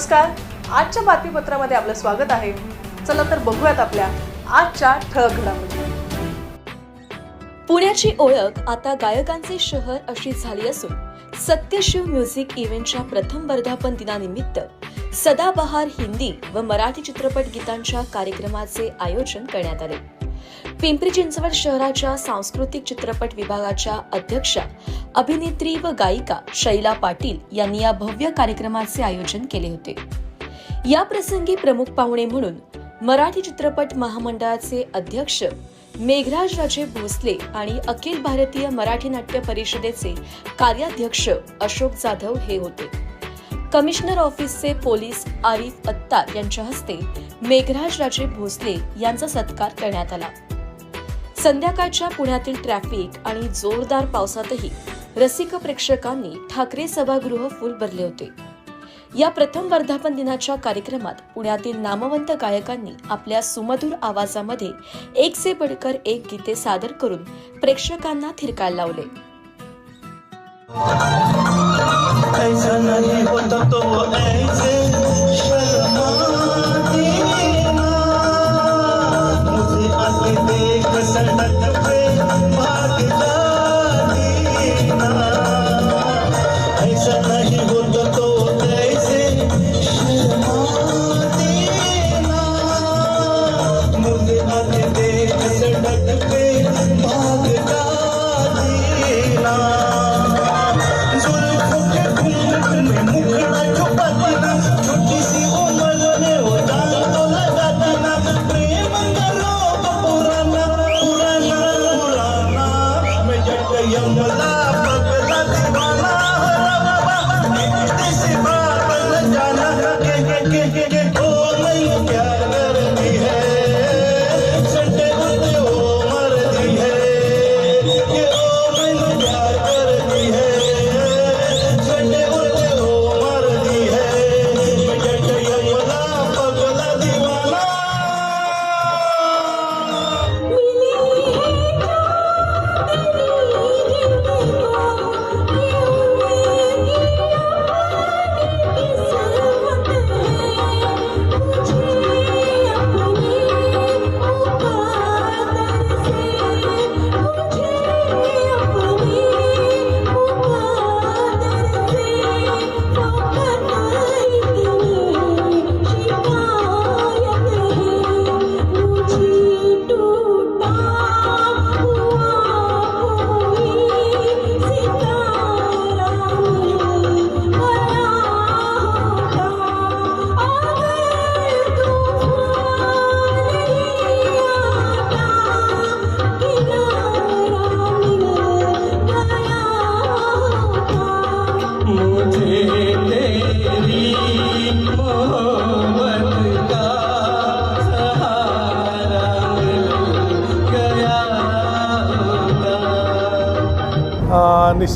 नमस्कार. आजच्या बातमीपत्रामध्ये आपलं स्वागत आहे. चला तर बघूयात आपल्या आजच्या ठळक घडामोडी. पुण्याची ओळख आता गायकांचे शहर अशी झाली असून सत्यशिव म्युझिक इव्हेंटच्या प्रथम वर्धापन दिनानिमित्त सदाबहार हिंदी व मराठी चित्रपट गीतांच्या कार्यक्रमाचे आयोजन करण्यात आले. पिंपरी चिंचवड शहराच्या सांस्कृतिक चित्रपट विभागाच्या अध्यक्षा अभिनेत्री व गायिका शैला पाटील यांनी या भव्य कार्यक्रमाचे आयोजन केले होते. या प्रसंगी प्रमुख पाहुणे म्हणून मराठी चित्रपट महामंडळाचे अध्यक्ष मेघराज राजे भोसले आणि अखिल भारतीय मराठी नाट्य परिषदेचे कार्याध्यक्ष अशोक जाधव हे होते. कमिशनर ऑफिसचे पोलीस आरिफ अत्तार यांच्या हस्ते मेघराज राजे भोसले यांचा सत्कार करण्यात आला. संध्याकाळच्या पुण्यातील ट्रॅफिक आणि जोरदार पावसातही रसिक प्रेक्षकांनी ठाकरे सभागृह फुल भरले होते. या प्रथम वर्धापन दिनाच्या कार्यक्रमात पुण्यातील नामवंत गायकांनी आपल्या सुमधुर आवाजामध्ये एक से बडकर एक गीते सादर करून प्रेक्षकांना थिरकायला लावले. ऐसा नहीं होता तो ऐसे शर्मा देख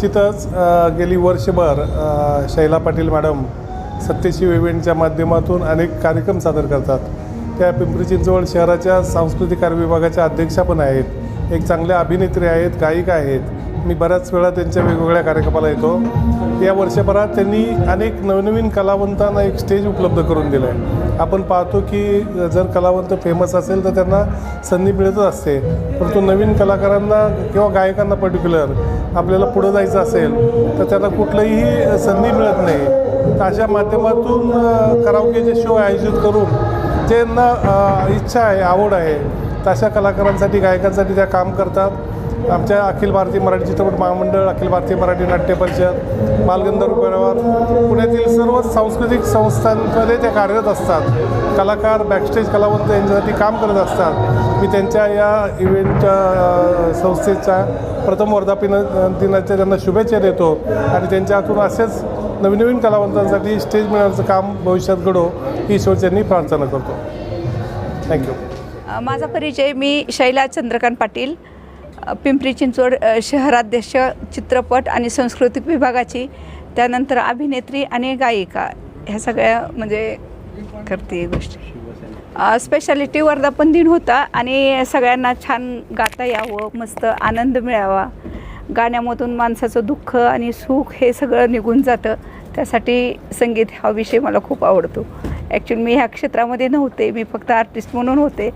निश्चितच गेली वर्षभर शैला पाटील मॅडम सत्यशिव इव्हेंटच्या माध्यमातून अनेक कार्यक्रम सादर करतात. त्या पिंपरी चिंचवड शहराच्या सांस्कृतिक कार्य विभागाच्या अध्यक्षा पण आहेत. एक चांगल्या अभिनेत्री आहेत गायिका आहेत. मी बऱ्याच वेळा त्यांच्या वेगवेगळ्या कार्यक्रमाला येतो. या वर्षभरात त्यांनी अनेक नवनवीन कलावंतांना एक स्टेज उपलब्ध करून दिलं आहे आपण पाहतो की जर कलावंत फेमस असेल तर त्यांना संधी मिळतच असते. परंतु नवीन कलाकारांना किंवा गायकांना पर्टिक्युलर आपल्याला पुढं जायचं असेल तर त्यांना कुठलंही संधी मिळत नाही. तर अशा माध्यमातून अ, कराओकेचे शो आयोजित करून ज्यांना इच्छा आहे आवड आहे तशा कलाकारांसाठी गायकांसाठी त्या काम करतात. आमच्या अखिल भारतीय मराठी चित्रपट महामंडळ अखिल भारतीय मराठी नाट्य परिषद बालगंधर्व परिवार पुण्यातील सर्व सांस्कृतिक संस्थांमध्ये ते कार्यरत असतात. कलाकार बॅकस्टेज कलावंत यांच्यासाठी काम करत असतात. मी त्यांच्या या इव्हेंट संस्थेच्या प्रथम वर्धापिन दिनाच्या त्यांना शुभेच्छा देतो आणि त्यांच्या हातून असेच नवीन नवीन कलावंतांसाठी स्टेज मिळण्याचं काम भविष्यात घडो ही ईश्वरच्यांनी प्रार्थना करतो. थँक्यू माझा परिचय मी शैला चंद्रकांत पाटील. पिंपरी चिंचवड शहराध्यक्ष चित्रपट आणि सांस्कृतिक विभागाची त्यानंतर अभिनेत्री आणि गायिका ह्या सगळ्या म्हणजे करते गोष्टी. स्पेशालिटी वर्धापन दिन होता आणि सगळ्यांना छान गाता यावं मस्त आनंद मिळावा. गाण्यामधून माणसाचं दुःख आणि सुख हे सगळं निघून जातं. त्यासाठी संगीत हा विषय मला खूप आवडतो. ॲक्च्युली मी ह्या क्षेत्रामध्ये नव्हते मी फक्त आर्टिस्ट म्हणून होते.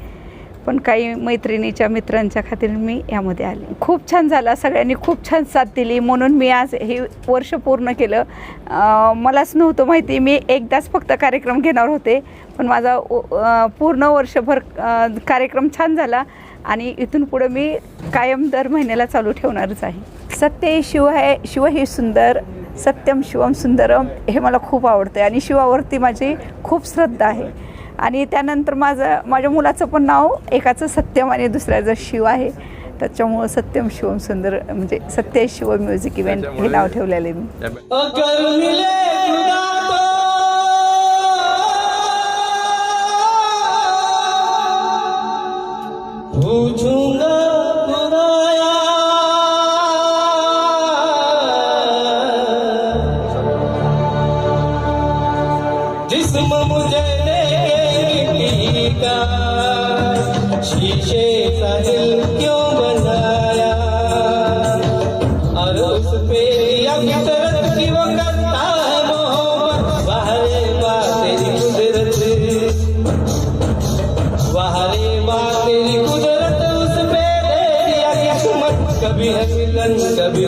पण काही मैत्रिणीच्या मित्रांच्या खातीर मी यामध्ये आले. खूप छान झाला. सगळ्यांनी खूप छान साथ दिली म्हणून मी आज हे वर्ष पूर्ण केलं. मलाच नव्हतं माहिती. मी एकदाच फक्त कार्यक्रम घेणार होते. पण माझा पूर्ण वर्षभर कार्यक्रम छान झाला आणि इथून पुढं मी कायम दर महिन्याला चालू ठेवणारच आहे. सत्य शिव आहे. शिव ही सुंदर. सत्यम शिवम सुंदरम हे मला खूप आवडतं आणि शिवावरती माझी खूप श्रद्धा आहे. आणि त्यानंतर माझं माझ्या मुलाचं पण नाव एकाचं सत्यम आणि दुसऱ्याचं शिव आहे. त्याच्यामुळं सत्यम शिवम सुंदर म्हणजे सत्य शिव म्युझिक इव्हेंट हे नाव ठेवलेलं आहे मी. अगर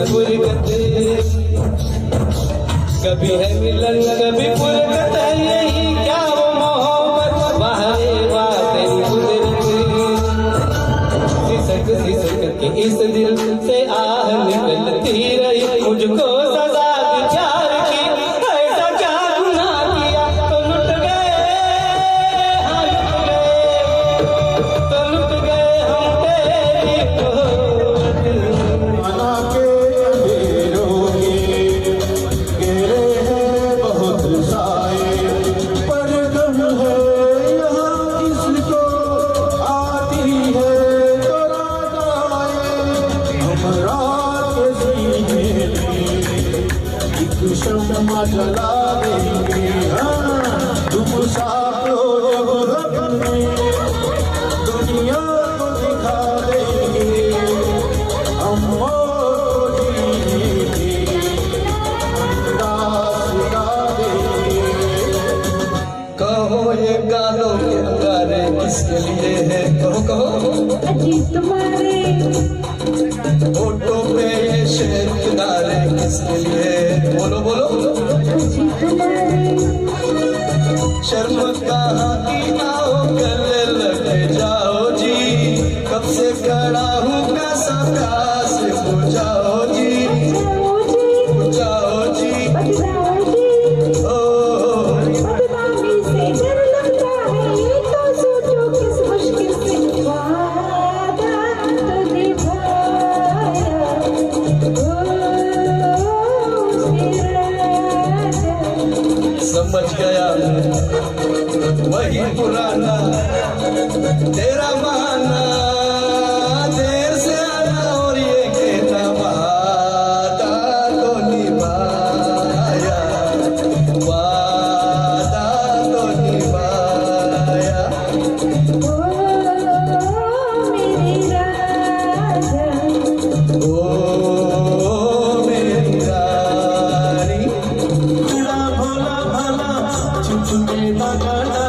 कभी फुरकत कभी है मिलन कभी जला देंगे हाँ तुम साथ हो जब अपने दुनिया को दिखा देंगे हम मौत को जीने के अंदाज गा देंगे कहो ये गालों के अंगारे किसके लिए है कहो कहो होठों पे ये शेर किनारे लिए बोलो बोलो. शर्म की आओ गले लगे जाओ जी. कब से खड़ा हूँ कैसा प्यास बुझाओ हो लगा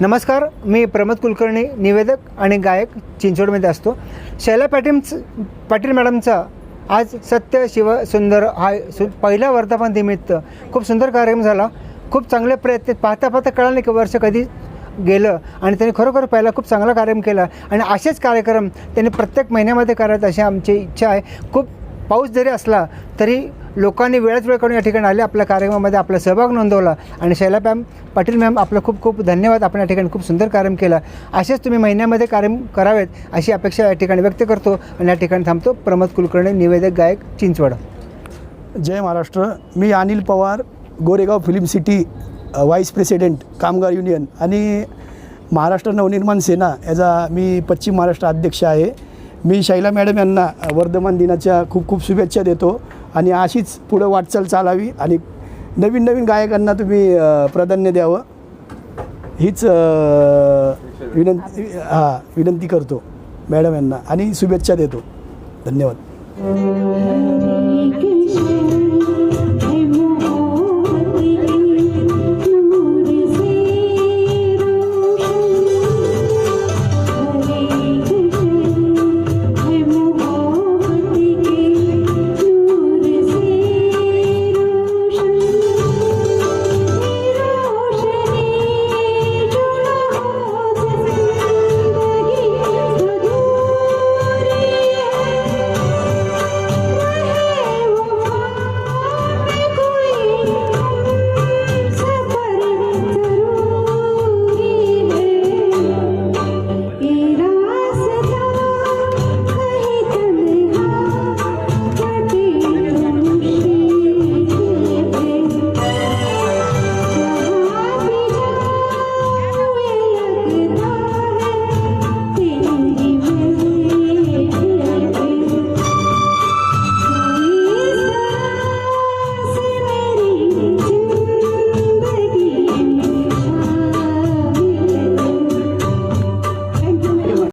नमस्कार मी प्रमोद कुलकर्णी निवेदक आणि गायक चिंचवडमध्ये असतो. शैला पाटील पाटील मॅडमचा आज सत्य शिव सुंदर हा सु पहिला वर्धापन निमित्त खूप सुंदर कार्यक्रम झाला. खूप चांगले प्रयत्न पाहता पाहता कळलं नाही की वर्ष कधी गेलं आणि त्यांनी खरोखर पहिला खूप चांगला कार्यक्रम केला. आणि असेच कार्यक्रम त्यांनी प्रत्येक महिन्यामध्ये करायचं अशी आमची इच्छा आहे. खूप पाऊस जरी असला तरी लोकांनी वेळात वेळ करून या ठिकाणी आले आपल्या कार्यक्रमामध्ये आपला सहभाग नोंदवला. आणि शैला मॅम पाटील मॅम आपलं खूप खूप धन्यवाद. आपण या ठिकाणी खूप सुंदर कार्यक्रम केला. असेच तुम्ही महिन्यामध्ये कार्यक्रम करावेत अशी अपेक्षा या ठिकाणी व्यक्त करतो. आणि या ठिकाणी थांबतो. प्रमोद कुलकर्णी निवेदक गायक चिंचवड. जय महाराष्ट्र. मी Anil Pawar Goregaon film city vice president कामगार युनियन. आणि महाराष्ट्र नवनिर्माण सेना याचा मी पश्चिम महाराष्ट्र अध्यक्ष आहे. मी शैला मॅडम यांना वर्धमान दिनाच्या खूप खूप शुभेच्छा देतो. आणि अशीच पुढं वाटचाल चालावी आणि नवीन नवीन गायकांना तुम्ही प्राधान्य द्यावं. हीच विनंती हां विनंती करतो मॅडम यांना आणि शुभेच्छा देतो. धन्यवाद.